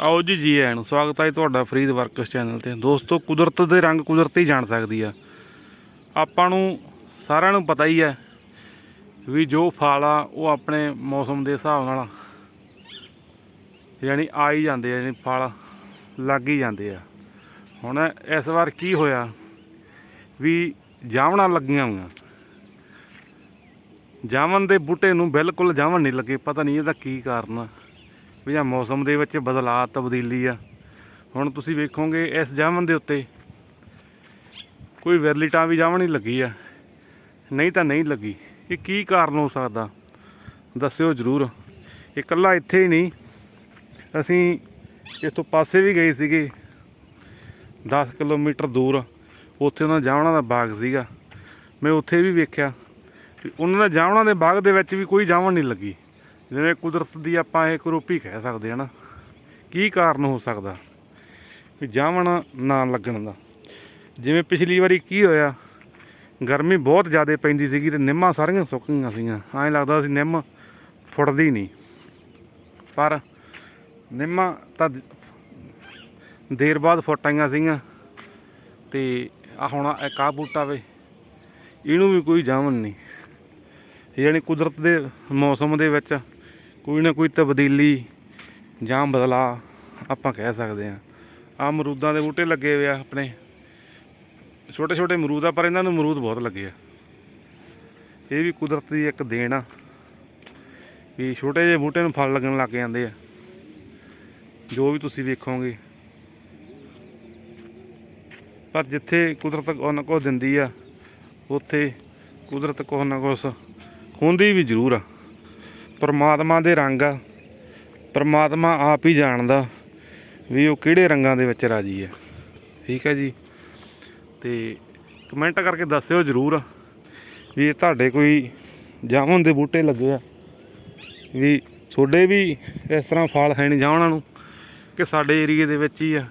ਆਓ ਜੀ ਜੀ ਆਇਆਂ ਨੂੰ, ਸਵਾਗਤ ਹੈ ਤੁਹਾਡਾ ਫਰੀਦ ਵਰਕਸ ਚੈਨਲ ਤੇ। ਦੋਸਤੋ, ਕੁਦਰਤ ਦੇ ਰੰਗ ਕੁਦਰਤੀ ਜਾਣ ਸਕਦੀ ਆ। ਆਪਾਂ ਨੂੰ ਸਾਰਿਆਂ ਨੂੰ ਪਤਾ ਹੀ ਹੈ ਵੀ ਜੋ ਫਲ ਆ, ਉਹ ਆਪਣੇ ਮੌਸਮ ਦੇ ਹਿਸਾਬ ਨਾਲ ਯਾਨੀ ਆ ਹੀ ਜਾਂਦੇ ਆ, ਯਾਨੀ ਫਲ ਲੱਗ ਹੀ ਜਾਂਦੇ ਆ। ਹੁਣ ਇਸ ਵਾਰ ਕੀ ਹੋਇਆ ਵੀ ਜਾਵਣਾ ਲੱਗੀਆਂ ਹੋਈਆਂ। ਜਾਮਨ ਦੇ ਬੂਟੇ ਨੂੰ ਬਿਲਕੁਲ ਜਾਮਨ ਨਹੀਂ ਲੱਗੇ, ਪਤਾ ਨਹੀਂ ਇਹਦਾ ਕੀ ਕਾਰਨ ਆ। ਵੀ ਜਾਂ ਮੌਸਮ ਦੇ ਵਿੱਚ ਬਦਲਾਅ ਤਬਦੀਲੀ ਆ। ਹੁਣ ਤੁਸੀਂ ਵੇਖੋਗੇ ਇਸ ਜਾਮਨ ਦੇ ਉੱਤੇ ਕੋਈ ਵਿਰਲੀਟਾਂ ਵੀ ਜਾਮਨ ਹੀ ਲੱਗੀ ਆ। ਨਹੀਂ ਤਾਂ ਨਹੀਂ ਲੱਗੀ। ਇਹ ਕੀ ਕਾਰਨ ਹੋ ਸਕਦਾ? ਦੱਸਿਓ ਜਰੂਰ। ਇਹ ਇਕੱਲਾ ਇੱਥੇ ਹੀ ਨਹੀਂ। ਅਸੀਂ ਇਸ ਤੋਂ ਪਾਸੇ ਵੀ ਗਏ ਸੀਗੇ। 10 ਕਿਲੋਮੀਟਰ ਦੂਰ ਉੱਥੇ ਉਹਨਾਂ ਦਾ ਜਾਮਣਾ ਦਾ ਬਾਗ ਸੀਗਾ। ਮੈਂ ਉੱਥੇ ਵੀ ਵੇਖਿਆ। ਵੀ ਉਹਨਾਂ ਦਾ ਜਾਵਣਾ ਦੇ ਬਾਗ ਦੇ ਵਿੱਚ ਵੀ ਕੋਈ ਜਾਮਣ ਨਹੀਂ ਲੱਗੀ। ਜਿਵੇਂ ਕੁਦਰਤ ਦੀ ਆਪਾਂ ਇਹ ਕਰੋਪੀ ਕਹਿ ਸਕਦੇ ਹਾਂ ਨਾ, ਕੀ ਕਾਰਨ ਹੋ ਸਕਦਾ? ਵੀ ਜਾਮਣ ਨਾ ਲੱਗਣ ਦਾ। ਜਿਵੇਂ ਪਿਛਲੀ ਵਾਰੀ ਕੀ ਹੋਇਆ, ਗਰਮੀ ਬਹੁਤ ਜ਼ਿਆਦਾ ਪੈਂਦੀ ਸੀਗੀ ਤੇ ਨਿੰਮਾਂ ਸਾਰੀਆਂ ਸੁੱਕ ਗਈਆਂ ਸੀਗੀਆਂ। ਐਂ ਲੱਗਦਾ ਸੀ ਨਿੰਮ ਫੁੱਟਦੀ ਨਹੀਂ। ਪਰ ਨਿੰਮਾਂ ਤਾਂ ਦੇਰ ਬਾਅਦ ਫੁੱਟ ਆਈਆਂ ਸੀਗੀਆਂ ਤੇ ਆ ਹੁਣ ਇੱਕ ਆਹ ਬੂਟਾ ਵੇ, ਇਹਨੂੰ ਵੀ ਕੋਈ ਜਾਮਨ ਨਹੀਂ। ਯਾਨੀ ਕੁਦਰਤ ਦੇ ਮੌਸਮ ਦੇ ਵਿੱਚ ਕੋਈ ਨਾ ਕੋਈ ਤਬਦੀਲੀ ਜਾਂ ਬਦਲਾ ਆਪਾਂ ਕਹਿ ਸਕਦੇ ਹਾਂ। ਆ ਅਮਰੂਦਾਂ ਦੇ ਬੂਟੇ ਲੱਗੇ ਹੋਏ ਆ ਆਪਣੇ। ਛੋਟੇ ਛੋਟੇ ਅਮਰੂਦ ਆ, ਪਰ ਇਹਨਾਂ ਨੂੰ ਅਮਰੂਦ ਬਹੁਤ ਲੱਗੇ ਆ। ਇਹ ਵੀ ਕੁਦਰਤ ਦੀ ਇੱਕ ਦੇਣ ਆ ਵੀ ਛੋਟੇ ਜਿਹੇ ਬੂਟੇ ਨੂੰ ਫਲ ਲੱਗਣ ਲੱਗ ਜਾਂਦੇ ਆ। ਜੋ ਵੀ ਤੁਸੀਂ ਵੇਖੋਗੇ। ਪਰ ਜਿੱਥੇ ਕੁਦਰਤ ਕੁਛ ਨਾ ਕੁਛ ਦਿੰਦੀ ਆ, ਉੱਥੇ ਕੁਦਰਤ ਕੁਛ ਨਾ ਕੁਛ ਹੁੰਦੀ ਵੀ ਜ਼ਰੂਰ ਆ। ਪਰਮਾਤਮਾ ਦੇ ਰੰਗ ਆ। ਪਰਮਾਤਮਾ ਆਪ ਹੀ ਜਾਣਦਾ ਵੀ ਉਹ ਕਿਹੜੇ ਰੰਗਾਂ ਦੇ ਵਿੱਚ ਰਾਜੀ ਹੈ ਠੀਕ ਹੈ ਜੀ? ਤੇ ਕਮੈਂਟ ਕਰਕੇ ਦੱਸਿਓ ਜ਼ਰੂਰ ਵੀ ਤੁਹਾਡੇ ਕੋਈ ਜਾਮਨ ਦੇ ਬੂਟੇ ਲੱਗੇ ਆ। ਵੀ ਤੁਹਾਡੇ ਵੀ ਇਸ ਤਰ੍ਹਾਂ ਫਲ ਹੈ ਨਹੀਂ ਉਹਨਾਂ ਨੂੰ ਕਿ ਸਾਡੇ ਏਰੀਏ ਦੇ ਵਿੱਚ ਹੀ ਆ।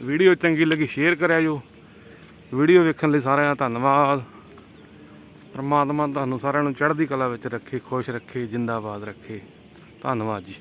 ਵੀਡੀਓ ਚੰਗੀ ਲੱਗੀ ਸ਼ੇਅਰ ਕਰਿਆ ਜੋ। ਵੀਡੀਓ ਵੇਖਣ ਲਈ ਸਾਰਿਆਂ ਦਾ ਧੰਨਵਾਦ। ਪਰਮਾਤਮਾ ਤੁਹਾਨੂੰ ਸਾਰਿਆਂ ਨੂੰ ਚੜ੍ਹਦੀ ਕਲਾ ਵਿੱਚ ਰੱਖੇ ਖੁਸ਼ ਰੱਖੇ ਜਿੰਦਾਬਾਦ ਰੱਖੇ। ਧੰਨਵਾਦ ਜੀ।